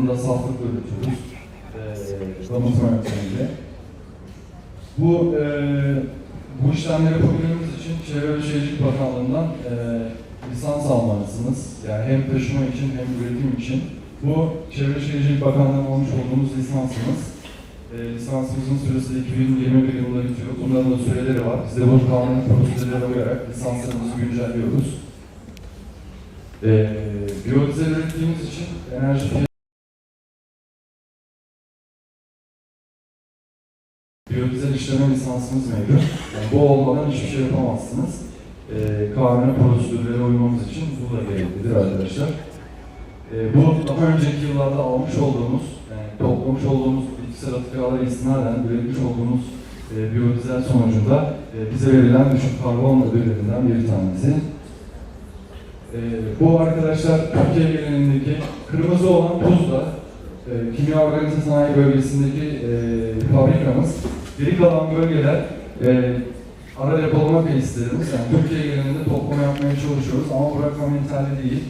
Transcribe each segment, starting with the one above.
alanında saflık üretiyoruz. Ee, yöntemiyle. Bu e, bu işlemleri yapabilmemiz için Çevre ve Şehircilik Bakanlığı'ndan e, lisans almalısınız. Yani hem taşıma için hem üretim için. Bu Çevre Şehircilik Bakanlığı'nın olmuş olduğumuz lisansımız. E, lisansımızın süresi 2021 yılında bitiyor. Bunların da süreleri var. Biz de bu kanun prosedürlere uyarak lisanslarımızı güncelliyoruz. E, biyodizel ürettiğimiz için enerji Biyodizel işleme lisansımız mevcut. Yani bu olmadan hiçbir şey yapamazsınız. E, kanun prosedürlere uymamız için bu da gereklidir arkadaşlar. E, bu daha önceki yıllarda almış olduğumuz, yani toplamış olduğumuz bitkisel atıklarla istinaden üretmiş olduğumuz e, biyodizel sonucunda e, bize verilen düşük karbon ödüllerinden bir tanesi. E, bu arkadaşlar Türkiye genelindeki kırmızı olan Tuzla, e, kimya organize sanayi bölgesindeki e, fabrikamız. Geri kalan bölgeler e, ara depolama tesislerimiz. Yani Türkiye genelinde toplama yapmaya çalışıyoruz ama bırakmam yeterli değil.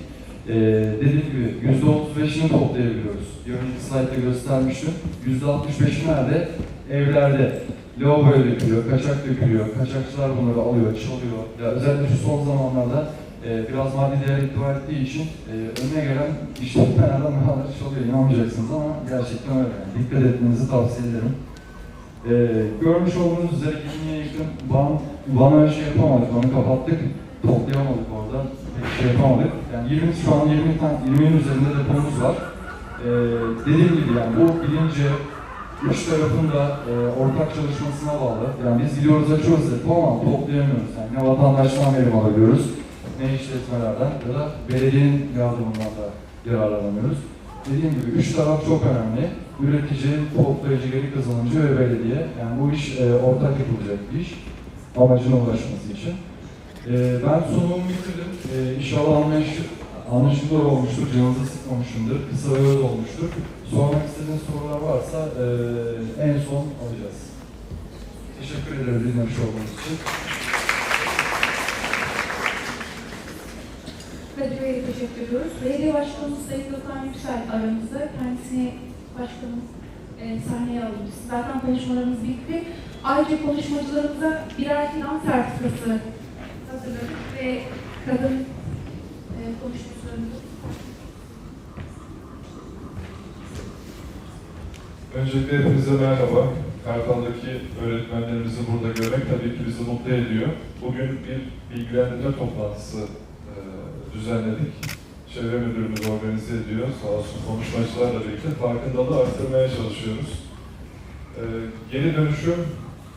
Ee, dediğim gibi %35'ini toplayabiliyoruz. Bir önceki slaytta göstermiştim. %65'i nerede? Evlerde. Lavaboya dökülüyor, kaçak dökülüyor, kaçakçılar bunları alıyor, çalıyor. Ya özellikle şu son zamanlarda e, biraz maddi değer ihtiva ettiği için e, önüne gelen işletmelerden bunları çalıyor. İnanmayacaksınız ama gerçekten öyle. Yani. Dikkat etmenizi tavsiye ederim. E, görmüş olduğunuz üzere 20'ye yakın van, van şey yapamadık, onu kapattık. Toplayamadık orada pek şey yapamadık. Yani 20 şu an 20 tane 20'nin üzerinde depomuz var. Ee, dediğim gibi yani bu bilince üç tarafın da e, ortak çalışmasına bağlı. Yani biz gidiyoruz açıyoruz depo ama toplayamıyoruz. Yani ne vatandaştan verim alabiliyoruz, ne işletmelerden ya da belediyenin yardımından da yararlanamıyoruz. Dediğim gibi üç taraf çok önemli. Üretici, toplayıcı, geri kazanımcı ve belediye. Yani bu iş e, ortak yapılacak bir iş. Amacına ulaşması için. Ee, ben sunumumu bitirdim. Ee, inşallah anlayış, anlaşılır olmuştur, canınızı sıkmamışımdır, kısa ve öz olmuştur. Sormak istediğiniz sorular varsa ee, en son alacağız. Teşekkür ederim dinlemiş olduğunuz için. Teşekkür ediyoruz. Belediye Başkanımız Sayın Gökhan Yüksel aramızda. Kendisini başkanımız e, sahneye alıyoruz. Zaten konuşmalarımız bitti. Ayrıca konuşmacılarımıza birer final sertifikası hazırladık ve kadın e, konuşmacılarımız Öncelikle hepinize merhaba. Kartal'daki öğretmenlerimizi burada görmek tabii ki bizi mutlu ediyor. Bugün bir bilgilendirme toplantısı e, düzenledik. Çevre Müdürümüz organize ediyor. Sağ olsun konuşmacılarla birlikte farkındalığı arttırmaya çalışıyoruz. E, geri dönüşüm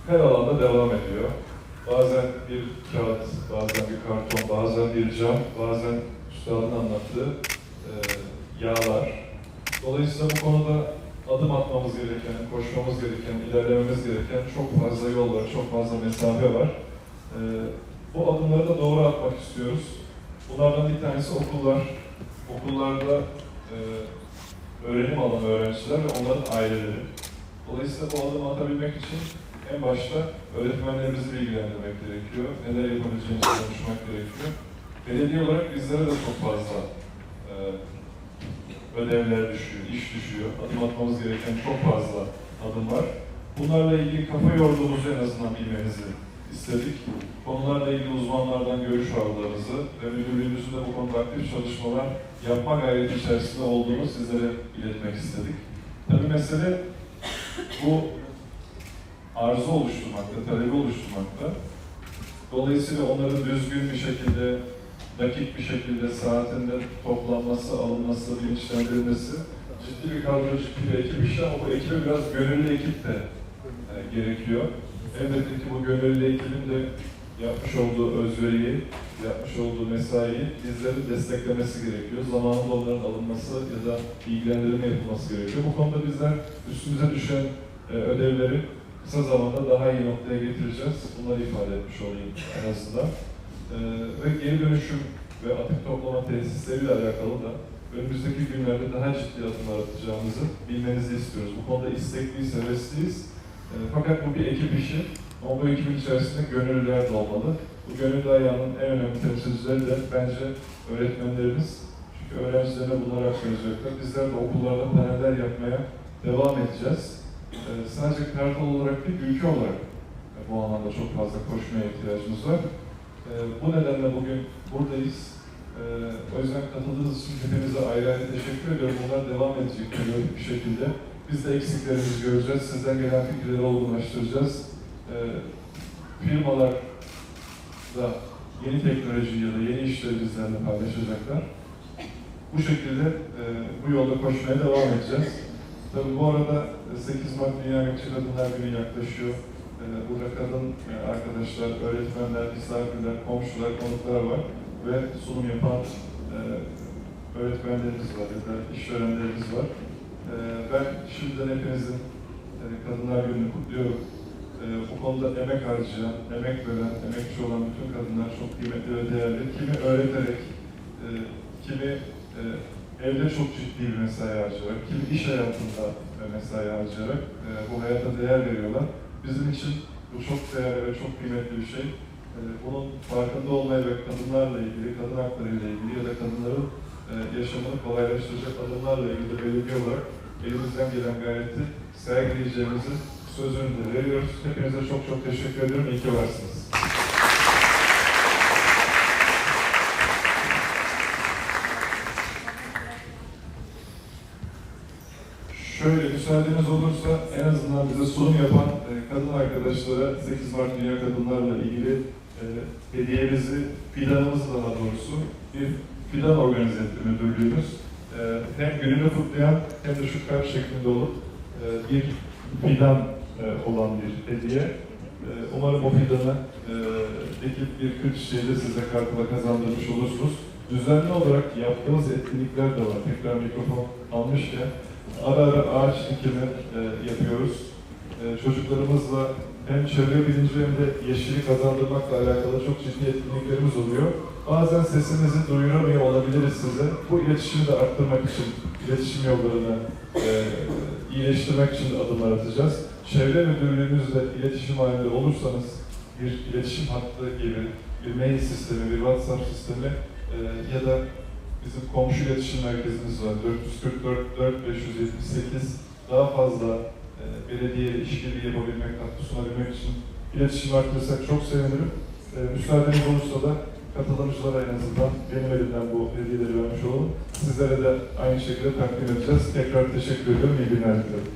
her alanda devam ediyor. Bazen bir kağıt, bazen bir karton, bazen bir cam, bazen üstadın anlattığı e, yağlar. Dolayısıyla bu konuda adım atmamız gereken, koşmamız gereken, ilerlememiz gereken çok fazla yol var, çok fazla mesafe var. Ee, bu adımları da doğru atmak. Bunlardan bir tanesi okullar. Okullarda e, öğrenim alan öğrenciler ve onların aileleri. Dolayısıyla bu adımı atabilmek için en başta öğretmenlerimizi bilgilendirmek gerekiyor. Neler yapabileceğimizi konuşmak gerekiyor. Belediye olarak bizlere de çok fazla e, ödevler düşüyor, iş düşüyor. Adım atmamız gereken çok fazla adım var. Bunlarla ilgili kafa yorduğumuzu en azından bilmenizi istedik. Konularla ilgili uzmanlardan görüş aldığımızı ve müdürlüğümüzün de bu konuda aktif çalışmalar yapma gayreti içerisinde olduğunu sizlere iletmek istedik. Tabii mesele bu arzu oluşturmakta, talebi oluşturmakta. Dolayısıyla onların düzgün bir şekilde dakik bir şekilde saatinde toplanması, alınması, bilinçlendirilmesi ciddi bir kadro, ciddi bir ekip işi ama bu ekibe biraz gönüllü ekip de e, gerekiyor. Elbette ki bu gönüllü ekibin de yapmış olduğu özveriyi, yapmış olduğu mesaiyi bizlerin desteklemesi gerekiyor. Zamanında onların alınması ya da bilgilendirme yapılması gerekiyor. Bu konuda bizler üstümüze düşen e, ödevleri kısa zamanda daha iyi noktaya getireceğiz. Bunları ifade etmiş olayım en azından. Ee, ve geri dönüşüm ve atık toplama tesisleriyle alakalı da önümüzdeki günlerde daha ciddi adımlar atacağımızı bilmenizi istiyoruz. Bu konuda istekliyiz, hevesliyiz. Ee, fakat bu bir ekip işi. Ama bu ekibin içerisinde gönüllüler de olmalı. Bu gönüllü ayağının en önemli temsilcileri de bence öğretmenlerimiz. Çünkü öğrencilerine bunları aktaracaklar. Bizler de okullarda paneller yapmaya devam edeceğiz. Ee, sadece Kartal olarak değil, ülke olarak e, bu alanda çok fazla koşmaya ihtiyacımız var. Ee, bu nedenle bugün buradayız. Ee, o yüzden katıldığınız için hepinize ayrı ayrı teşekkür ediyorum. Bunlar devam edecek bir şekilde. Biz de eksiklerimizi göreceğiz. Sizden gelen fikirleri olgunlaştıracağız. Ee, firmalar da yeni teknoloji ya da yeni işleri bizlerle paylaşacaklar. Bu şekilde e, bu yolda koşmaya devam edeceğiz. Tabii bu arada e, 8 Mart Dünya Emekçi Kadınlar Günü yaklaşıyor. E, burada kadın e, arkadaşlar, öğretmenler, misafirler, komşular, konuklar var ve sunum yapan e, öğretmenlerimiz var ya da işverenlerimiz var. E, ben şimdiden hepinizin e, Kadınlar Günü'nü kutluyorum. E, bu konuda emek harcayan, emek veren, emekçi olan bütün kadınlar çok kıymetli ve değerli. Kimi öğreterek, e, kimi e, evde çok ciddi bir mesai harcayarak, kimi iş hayatında mesai harcayarak e, bu hayata değer veriyorlar. Bizim için bu çok değerli ve çok kıymetli bir şey. E, bunun farkında olmayı ve kadınlarla ilgili, kadın hakları ile ilgili ya da kadınların yaşamını kolaylaştıracak adımlarla ilgili de belirli olarak elimizden gelen gayreti sergileyeceğimizi sözünü de veriyoruz. Hepinize çok çok teşekkür ediyorum. İyi ki varsınız. Şöyle müsaadeniz olursa en azından bize sunum yapan e, kadın arkadaşlara 8 Mart Dünya Kadınlarla ilgili e, hediyemizi, fidanımızı daha doğrusu bir fidan organize müdürlüğümüz. E, hem gününü kutlayan hem de şu şeklinde olup e, bir fidan e, olan bir hediye. E, umarım o fidanı e, bir kır çiçeği size kartla kazandırmış olursunuz. Düzenli olarak yaptığımız etkinlikler de var. Tekrar mikrofon almışken ara ara ağaç dikimi yapıyoruz. Çocuklarımızla hem çevre bilinci hem de yeşili kazandırmakla alakalı çok ciddi etkinliklerimiz oluyor. Bazen sesimizi duyuramıyor olabiliriz size. Bu iletişimi de arttırmak için, iletişim yollarını e, iyileştirmek için adımlar atacağız. Çevre müdürlüğümüzle iletişim halinde olursanız bir iletişim hattı gibi bir mail sistemi, bir WhatsApp sistemi e, ya da bizim komşu iletişim merkezimiz var. 444 4578 daha fazla e, belediye işbirliği yapabilmek, katkı sunabilmek için iletişim arttırırsak çok sevinirim. E, müsaadeniz olursa da katılımcılara en azından benim elimden bu hediyeleri vermiş olalım. Sizlere de aynı şekilde takdim edeceğiz. Tekrar teşekkür ediyorum. İyi günler diliyorum.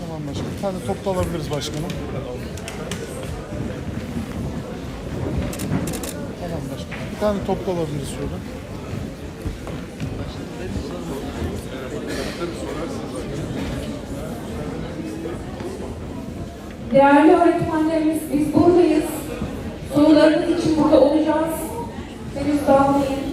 Tamam başkanım. Bir tane top da alabiliriz başkanım. Tamam başkanım. Bir tane top da alabiliriz şöyle. Değerli öğretmenlerimiz biz buradayız. Sorularınız için burada olacağız. Henüz dağılmayın.